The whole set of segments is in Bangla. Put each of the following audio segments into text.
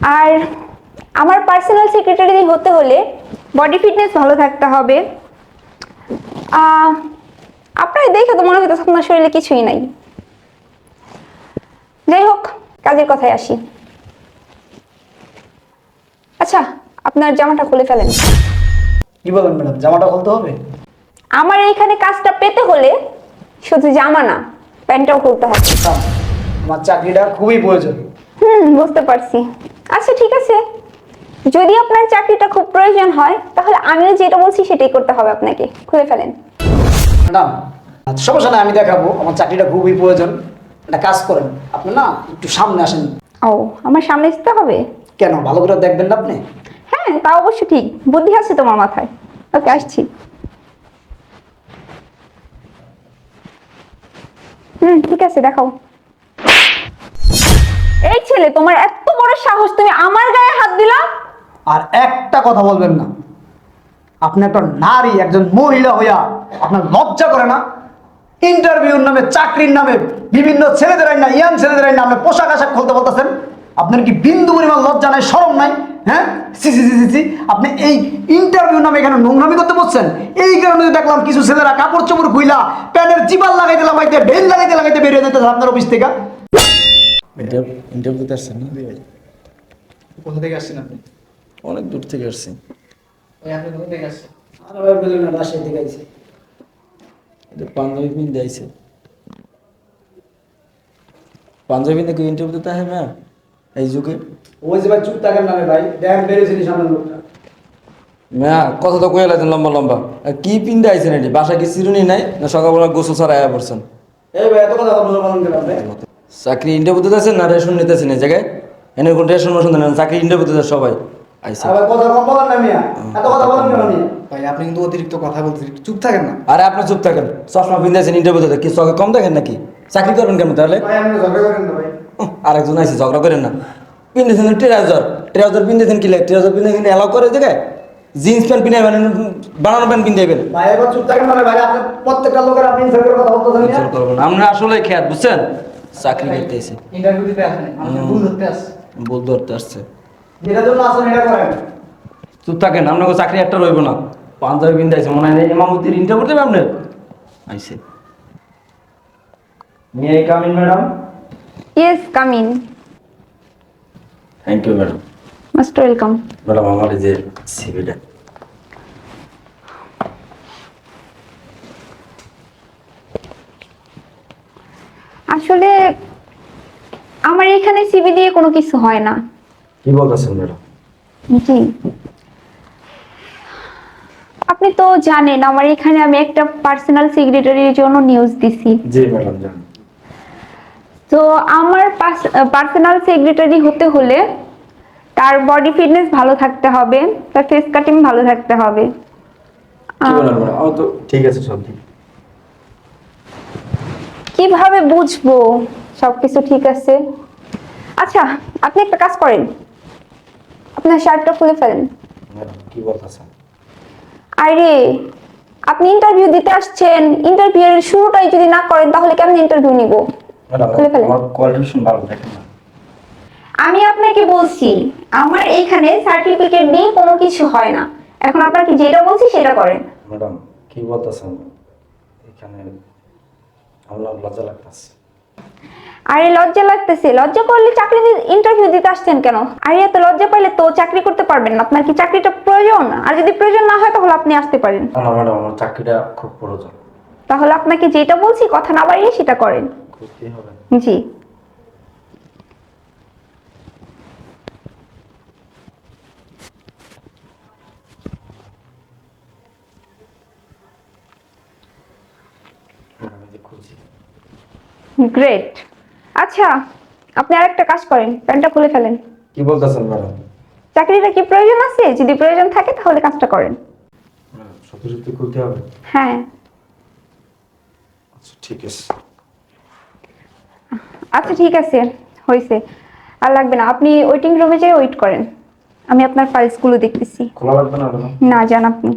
আর আমার পার্সোনাল সেক্রেটারি হতে হলে বডি ফিটনেস ভালো থাকতে হবে। আপনার দেখে তো মনে হইতেছে আপনার শরীরে কিছুই নাই। যাই হোক কাজের কথায় আসি। আচ্ছা আপনার জামাটা খুলে ফেলেন। কি বলেন ম্যাডাম জামাটা খুলতে হবে? আমার এইখানে কাজটা পেতে হলে শুধু জামা না প্যান্টটাও খুলতে হবে। আমার চাকরিটা খুবই প্রয়োজন। হুম বুঝতে পারছি। আচ্ছা ঠিক আছে। যদি আপনার চাকরিটা খুব প্রয়োজন হয় তাহলে আমিও যেটা বলছি সেটাই করতে হবে আপনাকে। খুলে ফেলেন। ম্যাডাম সমস্যা নাই আমি দেখাবো। আমার চাকরিটা খুবই প্রয়োজন। একটা কাজ করেন। আপনি না একটু সামনে আসেন। ও আমার সামনে আসতে হবে? কেন? ভালো করে দেখবেন না আপনি? হ্যাঁ তা অবশ্য ঠিক। বুদ্ধি আছে তোমার মাথায়। ওকে আসছি। হুম ঠিক আছে দেখাও। এই ছেলে, তোমার এত বড় সাহস, তুমি আমার গায়ে হাত দিলা? আর একটা কথা বলবেন না। আপনি একটা নারী, একজন মহিলা হইয়া আপনার লজ্জা করে না? ইন্টারভিউর নামে, চাকরির নামে, বিভিন্ন ছেলেদের না, ইয়াং ছেলেদের না, আপনি পোশাক আশাক খুলতে বলতেছেন? আপনার কি বিন্দু পরিমাণ লজ্জা নাই সরম নাই? হ্যাঁ? সি সি সি সি আপনি এই ইন্টারভিউ নামে এখানে নোংরামি করতে বলছেন এই কারণে দেখলাম কিছু ছেলেরা কাপড় চোপড় খুইলা, প্যানের জিবাল লাগাইতে লাগাইতে, ঢেল লাগাইতে লাগাইতে বেরিয়ে যেতেছে আপনার অফিস থেকে। ইন্টারভিউ দিতে আসছেন না? কোথা থেকে আসছেন আপনি? অনেক দূর থেকে আসছি। পাঞ্জাবি পিন দিয়েছে পাঞ্জাবি নাকি ইন্টারভিউ দিতে হয় ম্যাম এই যুগে? ওই যে ভাই চুপ থাকেন না ভাই। দেখেন বেরিয়েছিলি সামনের লোকটা। ম্যা কথা তো কয়ে লাগছেন লম্বা লম্বা। কি পিন দিয়েছেন এটি? বাসা কি চিরুনি নাই না সকালবেলা গোসল ছাড়া আয়া পড়ছেন? এই ভাই এত কথা বলতে পারেন চাকরি ইন্টারভিউ দিতেছেন না রেশন নিতেছেন এই জায়গায়? এনে কোন রেশন মেশন দেন না, চাকরি ইন্টারভিউ দিতে সবাই। আইসা। আবার কথা কম বলেন না মিয়া। এত কথা বলেন কেন মিয়া। ভাই আপনি কিন্তু অতিরিক্ত কথা বলছেন চুপ থাকেন না। আরে আপনি চুপ থাকেন। চশমা পিন্দেছেন ইন্টারভিউ দিতে। কি চোখে কম দেখেন নাকি? চাকরি করবেন কেন তাহলে? ভাই আপনি ঝগড়া করেন না ভাই। আরেকজন আছে ঝগড়া করেন না। পিন্দেছেন ট্রাউজার ট্রাউজার পিন্দেছেন কি লাগে? ট্রাউজার পিন্ধে কিন্তু অ্যালাউ করে দেখে জিন্স প্যান্ট পিনে মানে বানানো প্যান্ট পিন্দেবেন ভাই এবার চুপ থাকেন না ভাই। আপনি প্রত্যেকটা লোকের আপনি ইনসাল্ট কথা বলতেছেন আমরা আসলে খেয়াল বুঝছেন? চাকরি করতে এসে ইন্টারভিউ দিতে আসেন ভুল ধরতে আসছে। যেটার জন্য আসেন এটা করেন। চুপ থাকেন আপনাকে চাকরি একটা রইব না। পাঞ্জাবি পিন্ধে আইছে মনে হয় ইমামতির ইন্টারভিউ দেবে আপনার? আইসে may I come in madam yes come in thank you madam most welcome madam আমার যে সিভিটা আসলে আমার এখানে সিবি দিয়ে কোনো কিছু হয় না। কি বলতেছেন ম্যাডাম? জি। আপনি তো জানেন আমার এখানে আমি একটা পার্সোনাল সেক্রেটারির জন্য নিউজ দিছি। জি ম্যাডাম জানি। তো আমার পার্সোনাল সেক্রেটারি হতে হলে তার বডি ফিটনেস ভালো থাকতে হবে তার ফেস কাটিং ভালো থাকতে হবে। ঠিক আছে সব কীভাবে বুঝব? সবকিছু ঠিক আছে? আচ্ছা আপনি একটা কাজ করেন। আপনার শার্টটা খুলে ফেলেন। ম্যাডাম কি বলতেছেন? আরে আপনি ইন্টারভিউ দিতে আসছেন ইন্টারভিউ এর শুরুটাই যদি না করেন তাহলে কেমন ইন্টারভিউ নিব? খুলে ফেলেন। আমার কোয়ালিফিকেশন ভালো দেখেন না। আমি আপনাকে বলছি আমার এখানে সার্টিফিকেট দিয়ে কোনো কিছু হয় না। এখন আপনাকে যেটা বলছি সেটা করেন। ম্যাডাম কি বলতেছেন? এখানে আমার লজ্জা লাগতেছে। আরে লজ্জা লাগতেছে লজ্জা করলে চাকরি ইন্টারভিউ দিতে আসছেন কেন? আরে এত লজ্জা পাইলে তো চাকরি করতে পারবেন না আপনার কি চাকরিটা প্রয়োজন? আর যদি প্রয়োজন না হয় তাহলে আপনি আসতে পারেন। না ম্যাডাম আমার চাকরিটা খুব প্রয়োজন। তাহলে আপনাকে যেটা বলছি কথা না বাড়িয়ে সেটা করেন। জি। গ্রেট আচ্ছা আপনি আরেকটা কাজ করেন প্যান্টটা খুলে ফেলেন। কি বলতেছেন ম্যাডাম? চাকরিটা কি প্রয়োজন আছে? যদি প্রয়োজন থাকে তাহলে কাজটা করেন। সত্যি সত্যি করতে হবে? হ্যাঁ। আচ্ছা ঠিক আছে। আচ্ছা ঠিক আছে হয়েছে আর লাগবে না আপনি ওয়েটিং রুমে যেয়ে ওয়েট করেন। আমি আপনার ফাইলসগুলো দেখতেছি। খোলা লাগবে না না যান আপনি।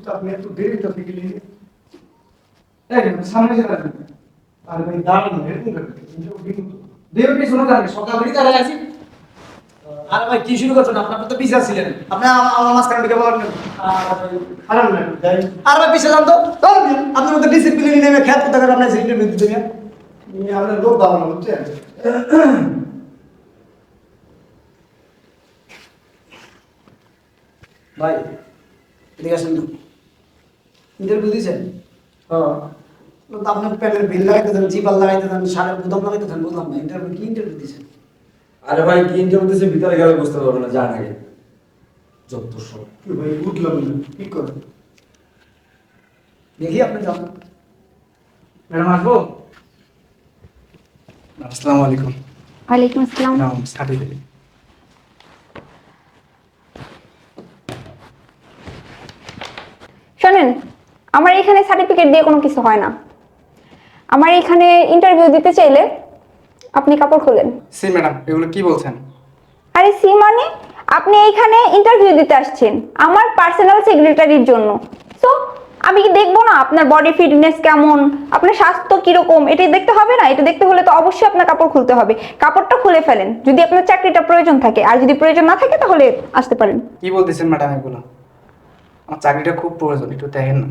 বুঝতে আপনি একটু দেরি তো থেকে সামনে যেতে আসবেন আরে ভাই দাঁড়ান এরকম কেন? দেব কি শুনো জানেন সকাল থেকে তারা আছি। আরে ভাই কি শুরু করছেন আপনার তো পিছিয়ে ছিলেন। আপনি আমার মাঝখানে ঢুকে বলেন খারাপ না আর ভাই পিছিয়ে যান তো। আপনার মধ্যে ডিসিপ্লিন নেমে খেয়াল করতে পারেন আপনার দিতে গিয়ে। তুমি আপনার লোক ভালো না, বুঝছেন? ভাই এদিকে আসেন ইন্টারভিউ দিয়েছেন হ্যাঁ। আপনার প্যানের বিল লাগাইতে দেন জিপাল লাগাইতে দেন সারের বুদাম লাগাইতে দেন বুঝলাম না ইন্টারভিউ কি ইন্টারভিউ দিয়েছেন আরে ভাই কি ইন্টারভিউ দিয়েছে ভিতরে গেলে বুঝতে পারবে না জান আগে যত সব কি ভাই, উঠলাম না। কি করেন? দেখি আপনি যান ম্যাডাম আসব? আসসালামু আলাইকুম ওয়ালাইকুম আসসালাম নাম সার্টিফিকেট শোনেন আমার এখানে সার্টিফিকেট দিয়ে কোনো কিছু হয় না। আমার এখানে ইন্টারভিউ দিতে চাইলে আপনি কাপড় খোলেন। সি ম্যাডাম এগুলো কি বলছেন? আরে সি মানে আপনি এইখানে ইন্টারভিউ দিতে আসছেন আমার পার্সোনাল সেক্রেটারির জন্য। সো আমি কি দেখব না আপনার বডি ফিটনেস কেমন আপনার স্বাস্থ্য কীরকম? এটা দেখতে হবে না? এটা দেখতে হলে তো অবশ্যই আপনার কাপড় খুলতে হবে। কাপড়টা খুলে ফেলেন। যদি আপনার চাকরিটা প্রয়োজন থাকে। আর যদি প্রয়োজন না থাকে তাহলে আসতে পারেন। কি বলতেছেন ম্যাডাম এগুলো? আমার চাকরিটা খুব প্রয়োজন একটু দেখেন না।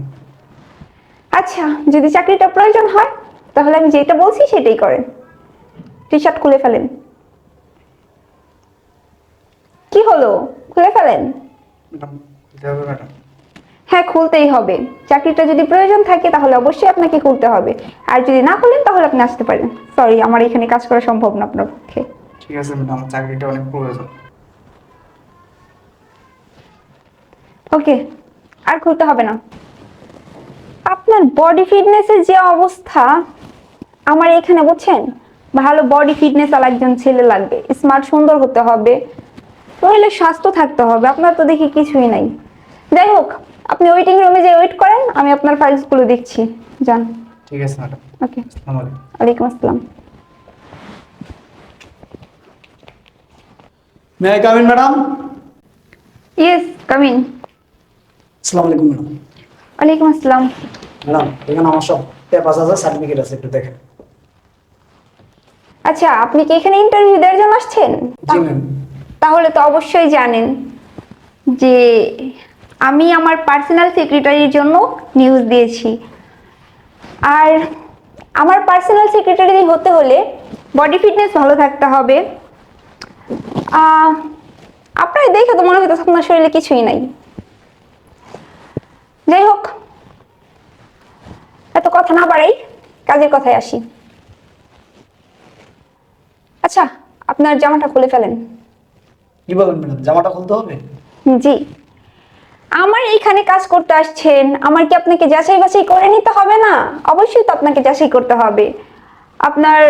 আচ্ছা যদি চাকরিটা প্রয়োজন হয় তাহলে আমি যেটা বলছি সেটাই করেন। টি শার্ট খুলে ফেলেন। কি হলো? খুলে ফেলেন? হ্যাঁ খুলতেই হবে। চাকরিটা যদি প্রয়োজন থাকে তাহলে অবশ্যই আপনাকে খুলতে হবে। আর যদি না খুলেন তাহলে আপনি আসতে পারেন। সরি আমার এখানে কাজ করা সম্ভব না আপনার পক্ষে। ঠিক আছে ম্যাডাম চাকরিটা অনেক প্রয়োজন। ওকে আর খুলতে হবে না। আপনার বডি ফিটনেসের যে অবস্থা আমার এখানে বুঝছেন? ভালো বডি ফিটনেস আর একজন ছেলে লাগবে। স্মার্ট সুন্দর হতে হবে। তাহলে স্বাস্থ্য থাকতে হবে। আপনার তো দেখি কিছুই নাই। যাই হোক আপনি ওয়েটিং রুমে যে ওয়েট করেন আমি আপনার ফাইলসগুলো দেখছি। যান। ঠিক আছে ম্যাডাম। ওকে আসসালামু আলাইকুম। ওয়ালাইকুম আসসালাম। May I come in madam? Yes come in আসসালামু আলাইকুম ম্যাডাম। ওয়ালাইকুম আসসালাম। ম্যাডাম এখানে আমার সব পেপার আছে সার্টিফিকেট আছে একটু দেখেন। আচ্ছা আপনি কি এখানে ইন্টারভিউ দেওয়ার জন্য আসছেন? জি ম্যাম তাহলে তো অবশ্যই জানেন যে আমি আমার পার্সোনাল সেক্রেটারির জন্য নিউজ দিয়েছি। আর আমার পার্সোনাল সেক্রেটারি হতে হলে বডি ফিটনেস ভালো থাকতে হবে। আপনার দেখে তো মনে হইতেছে আপনার শরীরে কিছুই নাই। যাই হোক কথা না বাড়াই কাজের কথায় আসি। আচ্ছা আপনার জামাটা খুলে ফেলেন। কি বলেন ম্যাডাম জামাটা খুলতে হবে? জি। আমার এইখানে কাজ করতে আসছেন আমার কি আপনাকে যাচাই বাছাই করে নিতে হবে না? অবশ্যই তো আপনাকে যাচাই করতে হবে। আপনার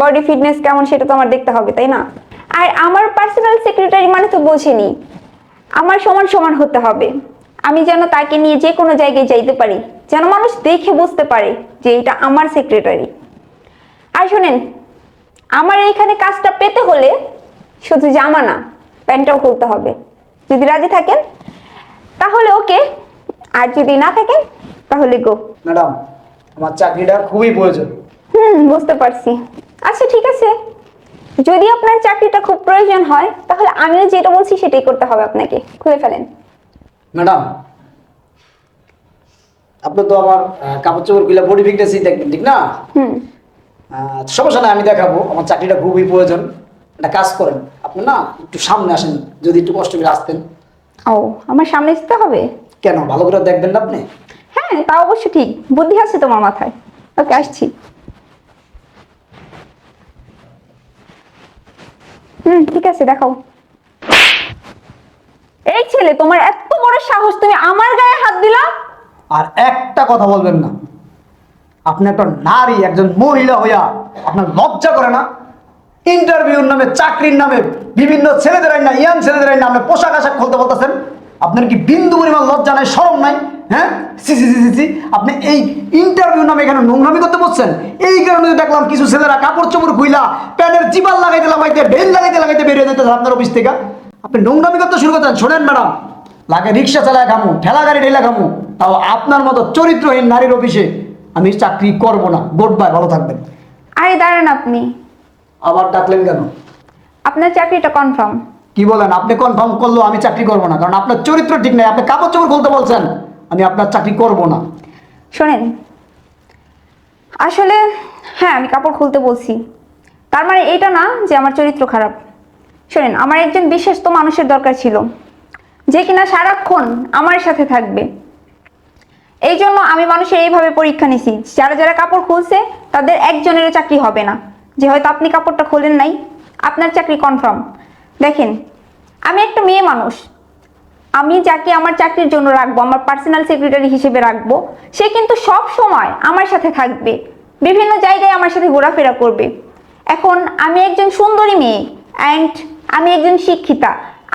বডি ফিটনেস কেমন সেটা তো আমার দেখতে হবে তাই না? আর আমার পার্সোনাল সেক্রেটারি মানে তো বোঝেনি। আমার সমান সমান হতে হবে। আমি যেন তাকে নিয়ে যে কোনো জায়গায় যাইতে পারি যেন মানুষ দেখে বুঝতে পারে যে এটা আমার সেক্রেটারি আর শোনেন আমার এইখানে কাজটা পেতে হলে শুধু জামা না প্যান্টটাও খুলতে হবে। যদি রাজি থাকেন তাহলে ওকে আর যদি না থাকেন তাহলে গো ম্যাডাম আমার চাকরিটা খুবই প্রয়োজন। হুম বুঝতে পারছি। আচ্ছা ঠিক আছে। যদি আপনার চাকরিটা খুব প্রয়োজন হয় তাহলে আমিও যেটা বলছি সেটাই করতে হবে আপনাকে। খুলে ফেলেন। ম্যাডাম আপনি তো আমার কাপড় চোপড়গুলা বডি ফিটনেসই দেখবেন ঠিক না? হুম। সমস্যা নাই আমি দেখাবো। আমার চাকরিটা খুবই প্রয়োজন। একটা কাজ করেন। আপনি না একটু সামনে আসেন যদি একটু কষ্ট করে আসতেন। ও আমার সামনে আসতে হবে? কেন? ভালো করে দেখবেন না আপনি? হ্যাঁ তা অবশ্য ঠিক। বুদ্ধি আছে তোমার মাথায়। ওকে আসছি। হুম ঠিক আছে দেখাও। এই ছেলে, তোমার এত বড় সাহস, তুমি আমার গায়ে হাত দিলা? আর একটা কথা বলবেন না। আপনি একটা নারী, একজন মহিলা হইয়া আপনার লজ্জা করে না? ইন্টারভিউর নামে, চাকরির নামে, বিভিন্ন ছেলেদের না, ইয়াং ছেলেদের না, আপনি পোশাক আশাক খুলতে বলতেছেন? আপনার কি বিন্দু পরিমাণ লজ্জা নাই সরম নাই? হ্যাঁ? সি সি সি সি আপনি এই ইন্টারভিউ নামে এখানে নোংরামি করতে বলছেন এই কারণে দেখলাম কিছু ছেলেরা কাপড় চোপড় খুইলা, প্যানের জিবাল লাগাইতে লাগাইতে বেল লাগাইতে লাগাইতে বেরিয়ে যেতে আপনার অফিস থেকে। আপনি নোংরামি করতে শুরু করতেন শোনেন ম্যাডাম। লাগে রিক্সা চালায় খামু ঠেলা গাড়ি ঢেলা খামু তাও আপনার মতো চরিত্রহীন নারীর অফিসে আমি চাকরি করব না। গুড বাই ভালো থাকবেন। আরে দাঁড়ান আপনি। আবার ডাকলেন কেন? আপনার চাকরিটা কনফার্ম কি বলেন আপনি কনফার্ম করলেও আমি চাকরি করব না কারণ আপনার চরিত্র ঠিক নাই আপনি কাপড় চোপড় খুলতে বলছেন আমি আপনার চাকরি করব না। শোনেন আসলে হ্যাঁ আমি কাপড় খুলতে বলছি। তার মানে এটা না যে আমার চরিত্র খারাপ। শোনেন, আমার একজন বিশ্বস্ত মানুষের দরকার ছিল, যে কিনা সারাক্ষণ আমার সাথে থাকবে। এই জন্য আমি মানুষের এইভাবে পরীক্ষা নিছি, যারা যারা কাপড় খুলছে, তাদের একজনেরও চাকরি হবে না, যে হয়তো আপনি কাপড়টা খোলেন নাই, আপনার চাকরি কনফার্ম দেখেন, আমি একটা মেয়ে মানুষ, আমি যাকে আমার চাকরির জন্য রাখব, আমার পার্সোনাল সেক্রেটারি হিসেবে রাখব, সে কিন্তু সব সময় আমার সাথে থাকবে, বিভিন্ন জায়গায় আমার সাথে ঘোরাফেরা করবে। এখন আমি একজন সুন্দরী মেয়ে অ্যান্ড আমি একজন শিক্ষিতা।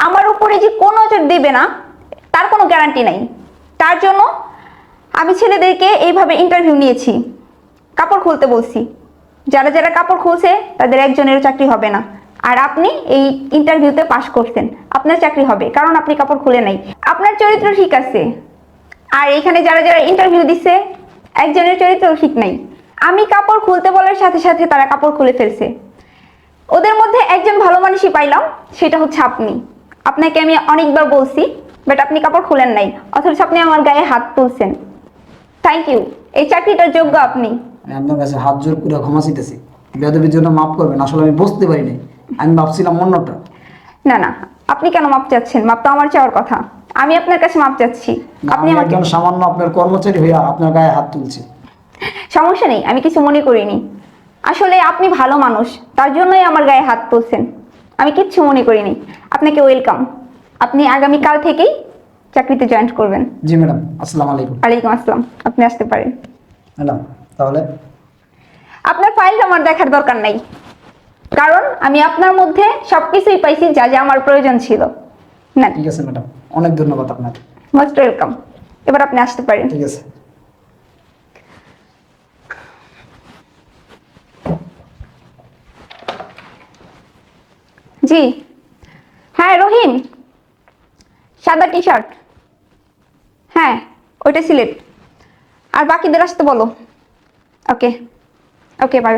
আমার উপরে যে কোন নজর দেবে না, তার কোনো গ্যারান্টি নাই। তার জন্য আমি ছেলেদেরকে এইভাবে ইন্টারভিউ নিয়েছি। কাপড় খুলতে বলছি। যারা যারা কাপড় খুলছে, তাদের একজনেরও চাকরি হবে না। আর আপনি এই ইন্টারভিউতে পাশ করছেন। আপনার চাকরি হবে, কারণ আপনি কাপড় খুলে নাই। আপনার চরিত্র ঠিক আছে। আর এখানে যারা যারা ইন্টারভিউ দিচ্ছে একজনের চরিত্র ঠিক নাই। আমি কাপড় খুলতে বলার সাথে সাথে তারা কাপড় খুলে ফেলছে। ওদের মধ্যে একজন ভালো মানুষই পাইলাম সেটা হচ্ছে আপনি। আপনাকে আমি অনেকবার বলছি বাট আপনি কাপড় খুলেন নাই অথচ আপনি আমার গায়ে হাত তুলছেন। থ্যাংক ইউ এই চাকরিটার যোগ্য আপনি। আমি আপনার কাছে হাত জোর করে ক্ষমা চাইতেছি। বেদবির জন্য মাফ করবেন আসলে আমি বুঝতে পারিনি আমি ভাবছিলাম অন্যটা। না না আপনি কেন মাপ চাচ্ছেন? মাপ তো আমার চাওয়ার কথা। আমি আপনার কাছে মাপ চাচ্ছি। আপনি আমি আমাকে সামান্য আপনার কর্মচারী হইয়া আপনার গায়ে হাত তুলছি। সমস্যা নেই আমি কিছু মনে করিনি। আসলে আপনি ভালো মানুষ তার জন্যই আমার গায়ে হাত তুলছেন। আমি কিচ্ছু মনে করিনি। আপনাকে ওয়েলকাম আপনি আগামী কাল থেকেই চাকরিতে জয়েন করবেন। জি ম্যাডাম। আসসালামু আলাইকুম। ওয়ালাইকুম আসসালাম। আপনি আসতে পারেন। ম্যাডাম তাহলে? আপনার ফাইল আমার দেখার দরকার নাই। কারণ আমি আপনার মধ্যে সবকিছুই পাইছি যা যা আমার প্রয়োজন ছিল। না ঠিক আছে ম্যাডাম। অনেক ধন্যবাদ আপনাকে। মোস্ট ওয়েলকাম এবার আপনি আসতে পারেন। ঠিক আছে। জি। হ্যাঁ রহিম সাদা টি শার্ট হ্যাঁ ওইটা সিলেট। আর বাকিদের আসতে বলো। ওকে ওকে বাই